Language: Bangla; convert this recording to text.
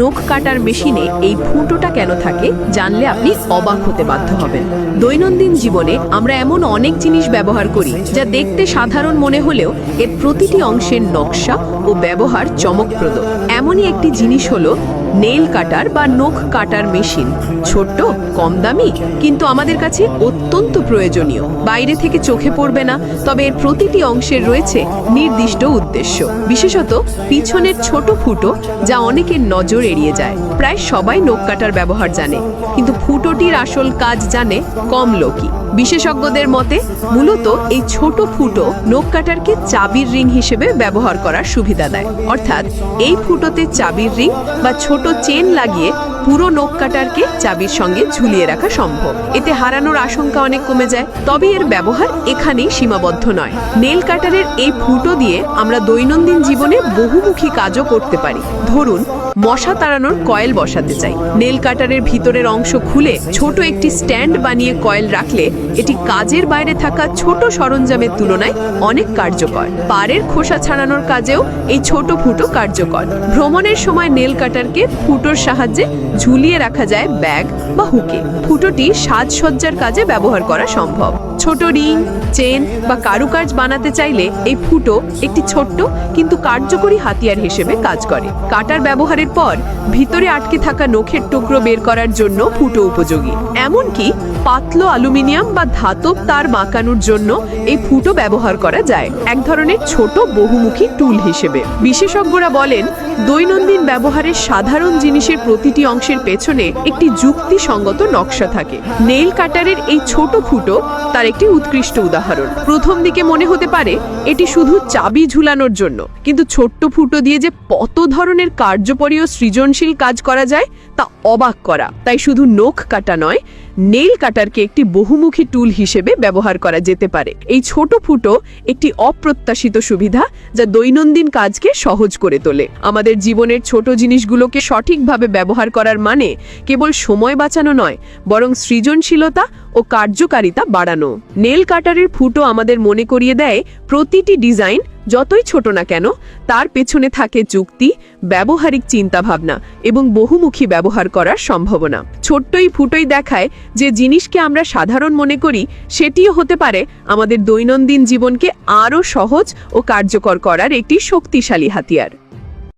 নখ কাটার মেশিনে এই ফুটোটা কেন থাকে জানলে আপনি অবাক হতে বাধ্য হবেন। দৈনন্দিন জীবনে আমরা এমন অনেক জিনিস ব্যবহার করি যা দেখতে সাধারণ মনে হলেও এর প্রতিটি অংশের নকশা ও ব্যবহার চমকপ্রদ। এমনই একটি জিনিস হলো নেইল কাটার বা নখ কাটার মেশিন। ছোট্ট কম দামি কিন্তু আমাদের কাছে অত্যন্ত প্রয়োজনীয়। বাইরে থেকে চোখে পড়বে না, তবে এর প্রতিটি অংশের রয়েছে নির্দিষ্ট উদ্দেশ্য। বিশেষত, পিছনের ছোট ফুটো যা অনেকের নজর এড়িয়ে যায়। প্রায় সবাই নখ কাটার ব্যবহার জানে, কিন্তু ফুটোটির আসল কাজ জানে কম লোকই। বিশেষজ্ঞদের মতে, মূলত এই ছোট ফুটো নখ কাটারকে চাবির রিং হিসেবে ব্যবহার করার সুবিধা দেয়। অর্থাৎ, এই ফুটোতে চাবির রিং বা ছোট চেন লাগিয়ে পুরো নখ কাটারকে চাবির সঙ্গে ঝুলিয়ে রাখা সম্ভব। এতে হারানোর আশঙ্কা অনেক কমে যায়। তবে এর ব্যবহার এখানেই সীমাবদ্ধ নয়। নেল কাটারের এই ফুটো দিয়ে আমরা দৈনন্দিন জীবনে বহুমুখী কাজও করতে পারি। ধরুন মশা তাড়ানোর কয়েল বসাতে চাই। নেল কাটারের ভিতরের অংশ খুলে ছোট একটি স্ট্যান্ড বানিয়ে কয়েল রাখলে এটি কাজের বাইরে থাকা ছোট সরঞ্জামের তুলনায় অনেক কার্যকর। পাড়ের খোসা ছাড়ানোর কাজেও এই ছোট ফুটো কার্যকর। ভ্রমণের সময় নেল কাটারকে ফুটোর সাহায্যে ঝুলিয়ে রাখা যায় ব্যাগ বা হুকে। ফুটোটি সাজসজ্জার কাজে ব্যবহার করা সম্ভব। ছোট রিং, চেন বা কারুকাজ বানাতে চাইলে এই ফুটো একটি ছোট্ট কিন্তু কার্যকরী হাতিয়ার হিসেবে কাজ করে। কাটার ব্যবহারের পর ভিতরে আটকে থাকা নখের টুকরো বের করার জন্য ফুটো উপযোগী। এমনকি পাতলো অ্যালুমিনিয়াম বা ধাতব তার মাকানোর জন্য এই ফুটো ব্যবহার করা যায়। এক ধরনের ছোট বহুমুখী টুল হিসেবে। বিশেষজ্ঞরা বলেন, দৈনন্দিন ব্যবহারের সাধারণ জিনিসের প্রতিটি অংশের পেছনে একটি যুক্তিসঙ্গত নকশা থাকে। নেইল কাটারের এই ছোট ফুটো তার একটি উৎকৃষ্ট উদাহরণ। প্রথম দিকে মনে হতে পারে এটি শুধু চাবি ঝুলানোর জন্য, কিন্তু ছোট্ট ফুটো দিয়ে যে কত ধরনের কার্যপরী ও সৃজনশীল কাজ করা যায় তা অবাক করা। তাই শুধু নখ কাটা নয় নেইল কাটারকে একটি বহুমুখী টুল হিসেবে ব্যবহার করা যেতে পারে। এই ছোট ফুটো একটি অপ্রত্যাশিত সুবিধা যা দৈনন্দিন কাজকে সহজ করে তোলে। আমাদের জীবনের ছোট জিনিসগুলোকে সঠিকভাবে ব্যবহার করার মানে কেবল সময় বাঁচানো নয়, বরং সৃজনশীলতা ও কার্যকারিতা বাড়ানো। নেল কাটারের ফুটো আমাদের মনে করিয়ে দেয়, প্রতিটি ডিজাইন যতই ছোট না কেন, তার পেছনে থাকে যুক্তি, ব্যবহারিক চিন্তাভাবনা এবং বহুমুখী ব্যবহার করার সম্ভাবনা। ছোট্টই ফুটোই দেখায় যে জিনিসকে আমরা সাধারণ মনে করি, সেটিও হতে পারে আমাদের দৈনন্দিন জীবনকে আরও সহজ ও কার্যকর করার একটি শক্তিশালী হাতিয়ার।